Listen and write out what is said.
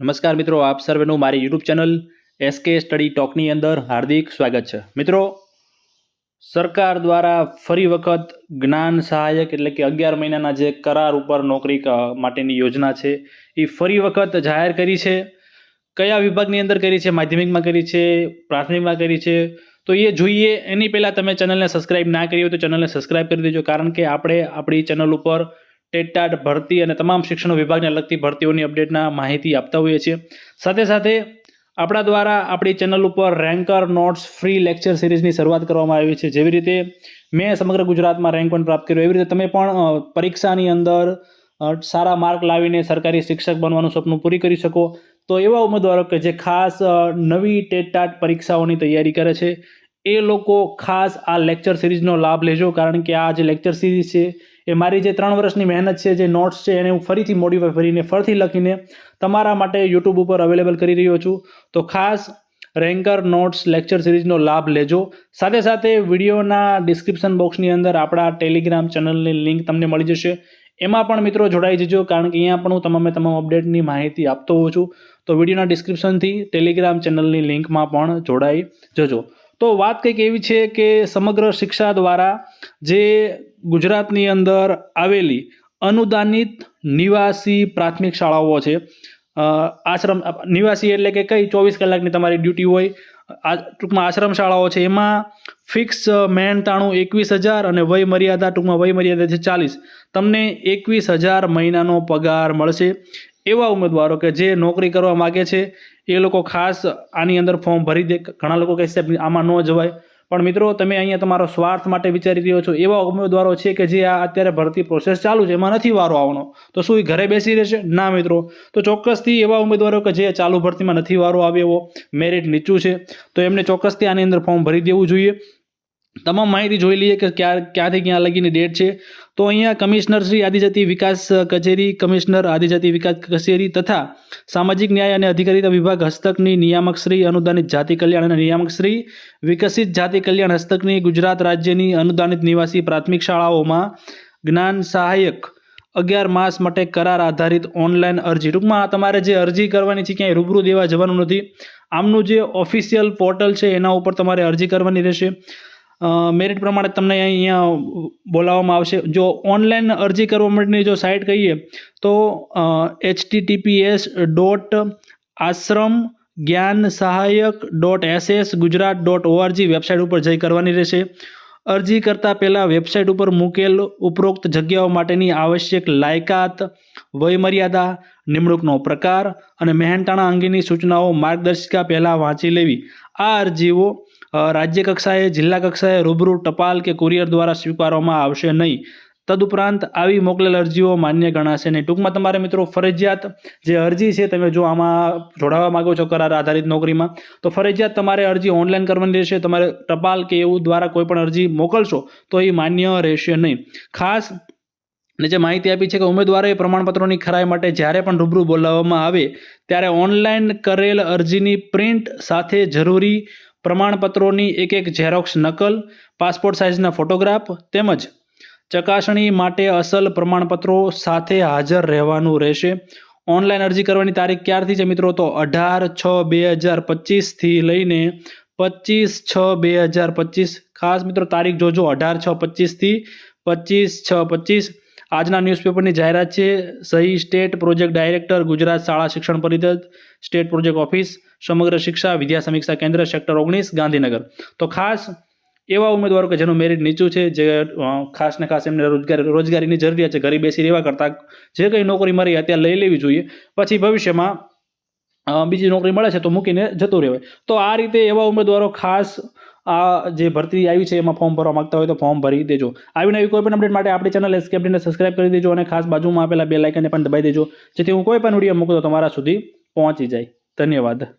નમસ્કાર મિત્રો, આપ સર્વેનું મારી યુટ્યુબ ચેનલ એસકે સ્ટડી ટોકની અંદર હાર્દિક સ્વાગત છે. મિત્રો, સરકાર દ્વારા ફરી વખત જ્ઞાન સહાયક એટલે કે અગિયાર મહિનાના જે કરાર ઉપર નોકરી માટેની યોજના છે, એ ફરી વખત જાહેર કરી છે. કયા વિભાગની અંદર કરી છે? માધ્યમિકમાં કરી છે, પ્રાથમિકમાં કરી છે? તો એ જોઈએ. એની પહેલાં તમે ચેનલને સબસ્ક્રાઇબ ના કરી હોય તો ચેનલને સબસ્ક્રાઇબ કરી દેજો. કારણ કે આપણે આપણી ચેનલ ઉપર ટેટાટ ભરતી અને તમામ શિક્ષણ વિભાગને લગતી ભરતીઓની અપડેટના માહિતી આપતા હોઈએ છીએ. સાથે સાથે આપણા દ્વારા આપણી ચેનલ ઉપર રેન્કર નોટ્સ ફ્રી લેક્ચર સિરીઝની શરૂઆત કરવામાં આવી છે. જેવી રીતે મેં સમગ્ર ગુજરાતમાં રેન્ક વન પ્રાપ્ત કર્યું. એવી રીતે તમે પણ પરીક્ષાની અંદર સારા માર્ક લાવીને સરકારી શિક્ષક બનવાનું સપનું પૂરી કરી શકો. તો એવા ઉમેદવારો કે જે ખાસ નવી ટેટાટ પરીક્ષાઓની તૈયારી કરે છે. એ લોકો ખાસ આ લેક્ચર સિરીઝનો લાભ લેજો, કારણ કે આ જે લેક્ચર સિરીઝ છે, એ મારી જે ત્રણ વર્ષની મહેનત છે, જે નોટ્સ છે, એને હું ફરીથી મોડિફાઈ કરીને ફરીથી લખીને તમારા માટે યુટ્યુબ ઉપર અવેલેબલ કરી રહ્યો છું. તો ખાસ રેન્કર નોટ્સ લેક્ચર સિરીઝનો લાભ લેજો. સાથે સાથે વિડીયોના ડિસ્ક્રિપ્શન બોક્સની અંદર આપણા ટેલિગ્રામ ચેનલની લિંક તમને મળી જશે. એમાં પણ મિત્રો જોડાઈ જજો, કારણ કે અહીંયા પણ હું તમામે તમામ અપડેટની માહિતી આપતો હોઉં છું. તો વિડીયોના ડિસ્ક્રિપ્શનથી ટેલિગ્રામ ચેનલની લિંકમાં પણ જોડાઈ જજો. તો વાત કંઈક એવી છે કે સમગ્ર શિક્ષા દ્વારા જે ગુજરાતની અંદર આવેલી અનુદાનિત નિવાસી પ્રાથમિક શાળાઓ છે આશ્રમ, નિવાસી એટલે કે કઈ ચોવીસ કલાકની તમારી ડ્યુટી હોય, આ ટૂંકમાં આશ્રમ શાળાઓ છે, એમાં ફિક્સ મહેનતાણું એકવીસ હજાર અને વય મર્યાદા ટૂંકમાં વય મર્યાદા છે ચાલીસ. તમને એકવીસ હજાર મહિનાનો પગાર મળશે. એવા ઉમેદવારો કે જે નોકરી કરવા માગે છે એ લોકો ખાસ આની અંદર ફોર્મ ભરી દે. ઘણા લોકો કહેશે "ભઈ, આમાં ન જવાય. પણ મિત્રો તમે અહીંયા તમારો સ્વાર્થ માટે વિચારી રહ્યો છો. એવા ઉમેદવારો છે કે જે આ અત્યારે ભરતી પ્રોસેસ ચાલુ છે એમાં નથી વારો આવવાનો. તો શું એ ઘરે બેસી રહેશે? ના મિત્રો. તો ચોક્કસથી એવા ઉમેદવારો કે જે ચાલુ ભરતીમાં નથી વારો આવ્યો મેરિટ નીચું છે. તો એમને ચોક્કસથી આની અંદર ફોર્મ ભરી દેવું જોઈએ. તમામ માહિતી જોઈ લઈએ કે ક્યાં ક્યાંથી ક્યાં લગીને ડેટ છે. તો અહીંયા કમિશનર શ્રી આદિજાતિ વિકાસ કચેરી, કમિશનર આદિજાતિ વિકાસ કચેરી તથા સામાજિક ન્યાય અને અધિકારીતા વિભાગ હસ્તકની નિયામક શ્રી અનુદાનિત જાતિ કલ્યાણ અને નિયામક શ્રી વિકસિત જાતિ કલ્યાણ હસ્તકની ગુજરાત રાજ્યની અનુદાનિત નિવાસી પ્રાથમિક શાળાઓમાં જ્ઞાન સહાયક અગિયાર માસ માટે કરાર આધારિત ઓનલાઈન અરજી. ટૂંકમાં તમારે જે અરજી કરવાની છે ક્યાંય રૂબરૂ દેવા જવાનું નથી. આમનું જે ઓફિશિયલ પોર્ટલ છે એના ઉપર તમારે અરજી કરવાની રહેશે. મેરિટ પ્રમાણે તમને અહીંયા બોલાવવામાં આવશે. જો ઓનલાઈન અરજી કરવા માટેની જો સાઇટ કહીએ, તો એચટીટીપીએસ ડોટ આશ્રમ જ્ઞાન સહાયક dot SS Gujarat dot ORG website ઉપર જઈ કરવાની રહેશે. અરજી કરતાં પહેલાં વેબસાઇટ ઉપર મૂકેલ ઉપરોક્ત જગ્યાઓ માટેની આવશ્યક લાયકાત, વયમર્યાદા, નિમણૂકનો પ્રકાર અને મહેનતાણા અંગેની સૂચનાઓ માર્ગદર્શિકા પહેલાં વાંચી લેવી. આ અરજીઓ રાજ્ય કક્ષાએ, જિલ્લા કક્ષાએ રૂબરૂ ટપાલ કે કુરિયર દ્વારા સ્વીકારવામાં આવશે નહીં. તદુપરાંત આવી મોકલેલ અરજીઓ માન્ય ગણાશે નહીં. ટૂંકમાં તમારે મિત્રો ફરજિયાત જે અરજી છે, તમે જો આમાં જોડાવા માંગો છો કરાર આધારિત નોકરીમાં, તો ફરજિયાત તમારે અરજી ઓનલાઈન કરવાની રહેશે. તમારે ટપાલ કે એવું દ્વારા કોઈ પણ અરજી મોકલશો, તો એ માન્ય રહેશે નહીં. ખાસ ને જે માહિતી આપી છે કે ઉમેદવારોએ પ્રમાણપત્રોની ખરાઈ માટે જ્યારે પણ રૂબરૂ બોલાવવામાં આવે, ત્યારે ઓનલાઈન કરેલ અરજીની પ્રિન્ટ સાથે જરૂરી પ્રમાણપત્રોની એક એક ઝેરોક્સ નકલ પાસપોર્ટ સાઇઝના ફોટોગ્રાફ તેમજ ચકાસણી માટે અસલ પ્રમાણપત્રો સાથે હાજર રહેવાનું રહેશે. ઓનલાઈન અરજી કરવાની તારીખ ક્યારથી છે મિત્રો? તો અઢાર છ બે હજાર પચીસથી લઈને પચીસ છ બે હજાર પચીસ. ખાસ મિત્રો તારીખ જોજો, અઢાર છ પચીસથી પચીસ છ પચીસ. આજના ન્યૂઝપેપરની જાહેરાત છે, સહી સ્ટેટ પ્રોજેક્ટ ડાયરેક્ટર ગુજરાત શાળા શિક્ષણ પરિષદ સ્ટેટ પ્રોજેક્ટ ઓફિસ સમગ્ર શિક્ષા વિદ્યા સમીક્ષા કેન્દ્ર સેક્ટર ઓગણીસ, ગાંધીનગર. તો ખાસ એવા ઉમેદવારો કે જેનું મેરિટ નીચું છે, જે ખાસ ને ખાસ એમને રોજગારી, રોજગારીની જરૂરિયાત છે ઘરે બેસી રહેવા કરતાં, જે કંઈ નોકરી મારી અત્યારે લઈ લેવી જોઈએ, પછી ભવિષ્યમાં બીજી નોકરી મળે છે તો મૂકીને જતું રહેવાય. તો આ રીતે એવા ઉમેદવારો ખાસ આ જે ભરતી આવી છે એમાં ફોર્મ ભરવા માંગતા હોય તો ફોર્મ ભરી દેજો. આવી નવી કોઈ પણ અપડેટ માટે આપણી ચેનલ એસકેપડીને સબસ્ક્રાઇબ કરી દેજો અને ખાસ બાજુમાં આપેલા બે લાઇકને પણ દબાઈ દેજો. જેથી હું કોઈ પણ વીડિયો મૂકું તો તમારા સુધી પહોંચી જાય. ધન્યવાદ.